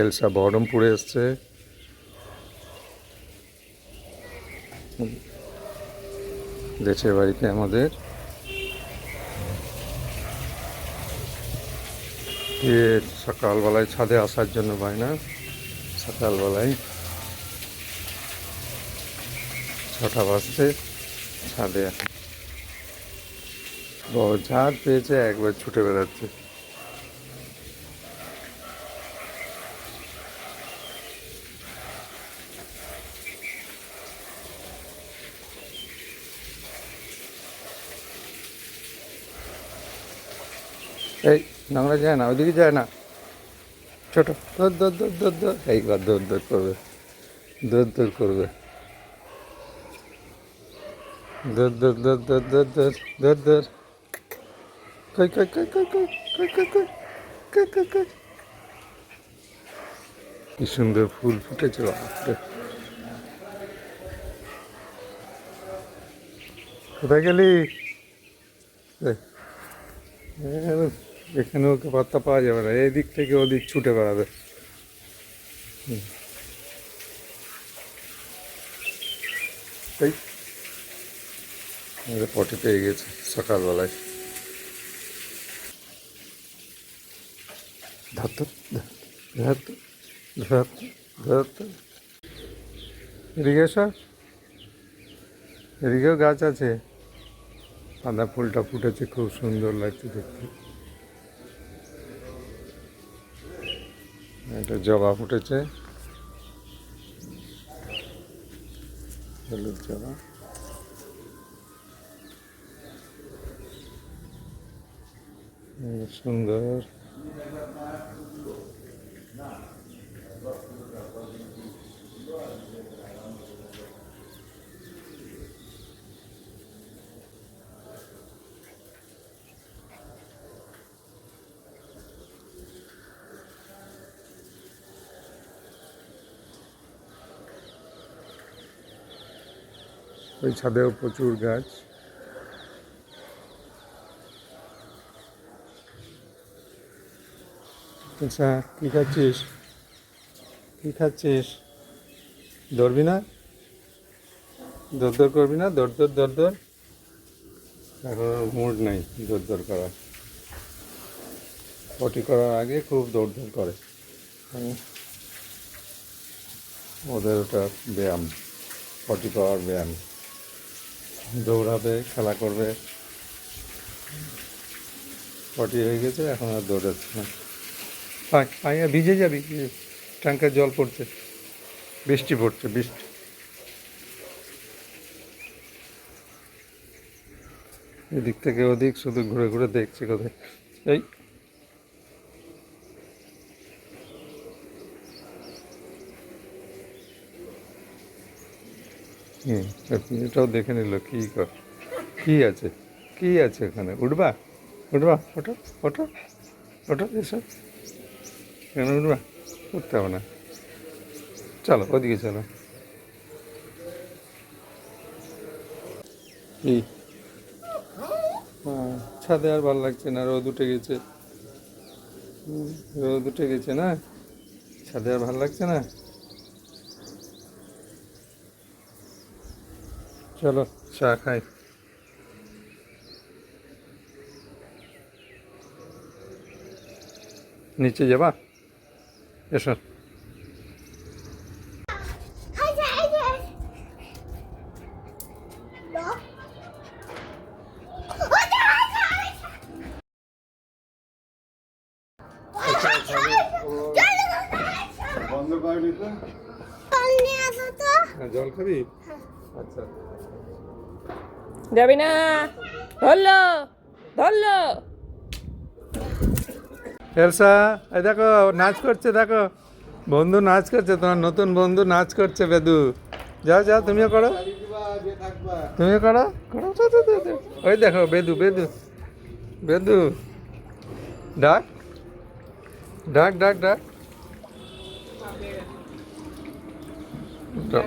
Elsa বহরমপুরে এসছে। দেশের বাড়িতে আমাদের। সকালবেলায় ছাদে আসার জন্য পায় না সকালবেলায় ছটা বাজতে ছাদে বড় ঝাড় পেয়েছে, একবার ছুটে বেড়াচ্ছে। এই নোংরা যায় না ওইদিকে যায় না ছোট দৌড় দৌড় দৌড় দৌড় দৌড় এইবার দৌড় দৌড় করবে দৌড় দৌড় করবে দৌড় দৌড় দৌড় দৌড় দৌড় দৌড় দৌড় দৌড় কই কই কই কই কই কই কই কই কই কই কই কি সুন্দর ফুল ফুটেছে। কোথায় গেলি এখানে ওকে পাত্তা পাওয়া যাবে না, এই দিক থেকে ওদিক ছুটে বেড়াবে। আমাদের পটি পেয়ে গেছে সকালবেলায়। এদিকে এসো। এদিকেও গাছ আছে। সাদা ফুলটা ফুটেছে, খুব সুন্দর লাগছে দেখতে। একটা জবা ফুটেছে হলুদ জবা সুন্দর। ওই ছাদেও প্রচুর গাছ। আচ্ছা কী খাচ্ছিস? কী খাচ্ছিস? দৌড়বি না? দৌড় দৌড় করবি না? দৌড় দৌড় এখন মুড নেই দৌড় করার। পটি করার আগে খুব দৌড় দৌড় করে। ওদের ওটা ব্যায়াম পটি করার ব্যায়াম। দৌড়াবে, খেলা করবে। পটি হয়ে গেছে, এখন আর দৌড়াচ্ছে না। পাই আর ভিজে যাবি ট্যাঙ্কের জল পড়ছে। বৃষ্টি পড়ছে, বৃষ্টি। এদিক থেকে ওদিক, শুধু ঘুরে ঘুরে দেখছে কোথায়। এই এটাও দেখে নিল কী কর কী আছে কী আছে ওখানে? উঠবা উঠবা ওটো ওটো ওটো এসো। কেন উঠবা? উঠতে হবে না। চলো ওদিকে চলো। হ্যাঁ, ছাদে আর ভালো লাগছে না রোদ উঠে গেছে। রোদ উঠে গেছে না? ছাদে আর ভালো লাগছে না? চলো চা খাই। নিচে যাবা? এসো। বন্ধ করেনি তো। হ্যাঁ, জল খাবি? আচ্ছা যাবি না ধরলো ধরলো। এলসা এই দেখো নাচ করছে দেখো। বন্ধু নাচ করছে তোমার নতুন বন্ধু নাচ করছে বেদু। যাও যাও তুমিও করো। তুমিও করো। ওই দেখো বেদু বেদু। বেদু ডাক। ডাক ডাক ডাক। ডাক।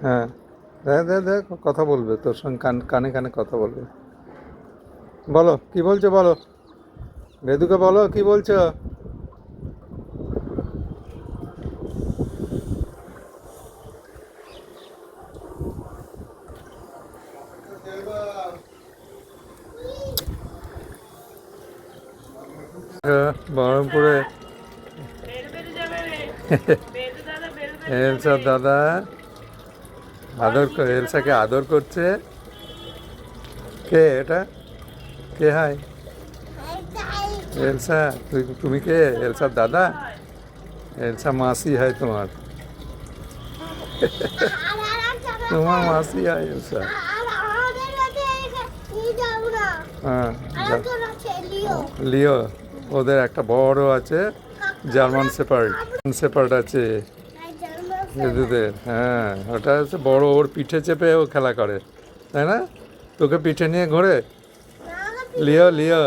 হ্যাঁ। দেখ দেখ দেখ কথা বলবে তোর সঙ্গে কান কানে কানে কথা বলবে। বলো কি বলছো বলো? বেদুকে বলো কি বলছো? বহরমপুরে দাদা। আদর করে এলসাকে আদর করছে। কে এটা? কে হাই? এলসা তুই তুমি কে? এলসার দাদা? এলসা মাসি হয় তোমার। তোমার মাসি হয় এলসা। হ্যাঁ লিও ওদের একটা বড় আছে জার্মান সেপার্ড সেপার্ড আছে। এদের হ্যাঁ ওটা হচ্ছে বড় ওর পিঠে চেপে ও খেলা করে তাই না? তোকে পিঠে নিয়ে ঘোরে। লিও লিও।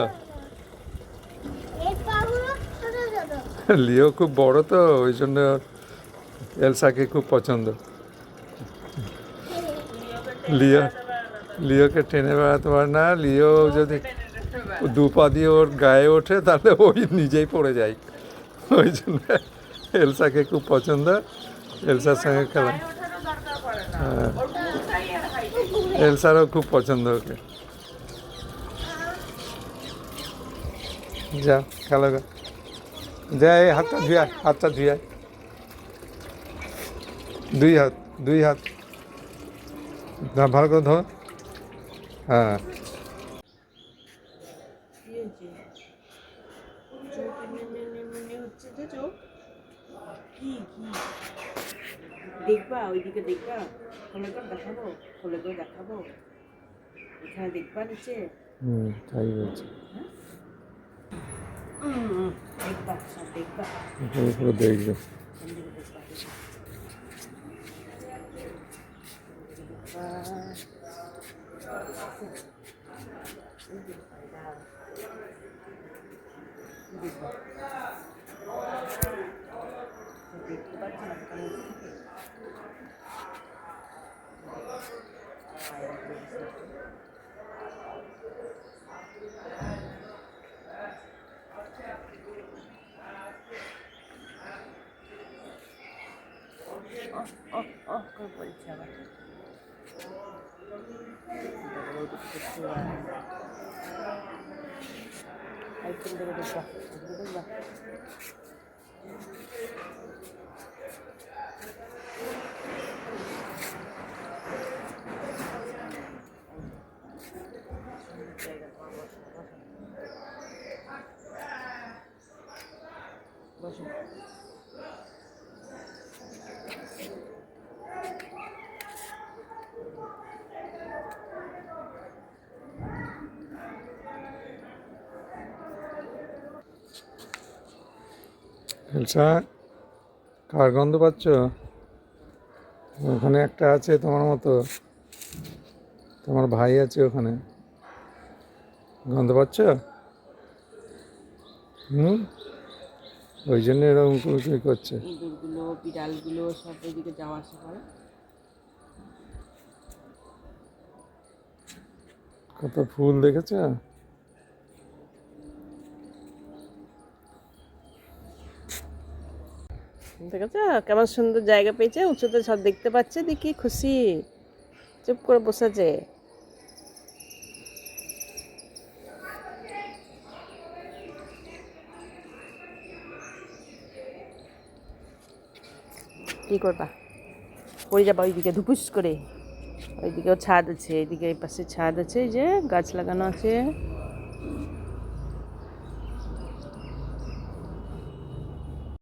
লিও খুব বড় তো ওই জন্য এলসাকে খুব পছন্দ। লিও লিওকে টেনে বেড়াতে পারে না লিও যদি দু পা দিয়ে ওর গায়ে ওঠে তাহলে ওই নিজেই পড়ে যায়। ওই জন্য এলসাকে খুব পছন্দ। এলসার সঙ্গে খেলা হ্যাঁ এলসারও খুব পছন্দ ওকে যা খেলা গা যা এই হাতটা ধুয়া হাতটা ধুয়া দুই হাত দুই হাত ধর, ভালো করে ধর হ্যাঁ দেখবা ওইদিকে দেখবা। খোলে করে দেখাবো খোলে করে দেখাবো। এখানে দেখবা নিচে? হুম তাই বলছি। হুম, দেখবা সব দেখবা। দেখবে। দেখতে পাচ্ছি না বলছে আবার একদম ধরে দেখবা একদম দেখবা বসো এলসা কার গন্ধ পাচ্ছ? ওখানে একটা আছে তোমার মতো। তোমার ভাই আছে ওখানে। গন্ধ পাচ্ছ? হুম ওই জন্য এরকম কুচি করছে। ইঁদুরগুলো বিড়ালগুলো সব ওইদিকে যাওয়া আসা করে। কত ফুল দেখেছ? কেমন সুন্দর জায়গা পেয়েছে উঁচুতে সব দেখতে পাচ্ছে, দেখি খুশি। চুপ করে বসেছে কি করবা? পড়ে যাবা ওইদিকে ধুপুস করে। ওইদিকেও ছাদ আছে, এইদিকে এই পাশে ছাদ আছে যে গাছ লাগানো আছে।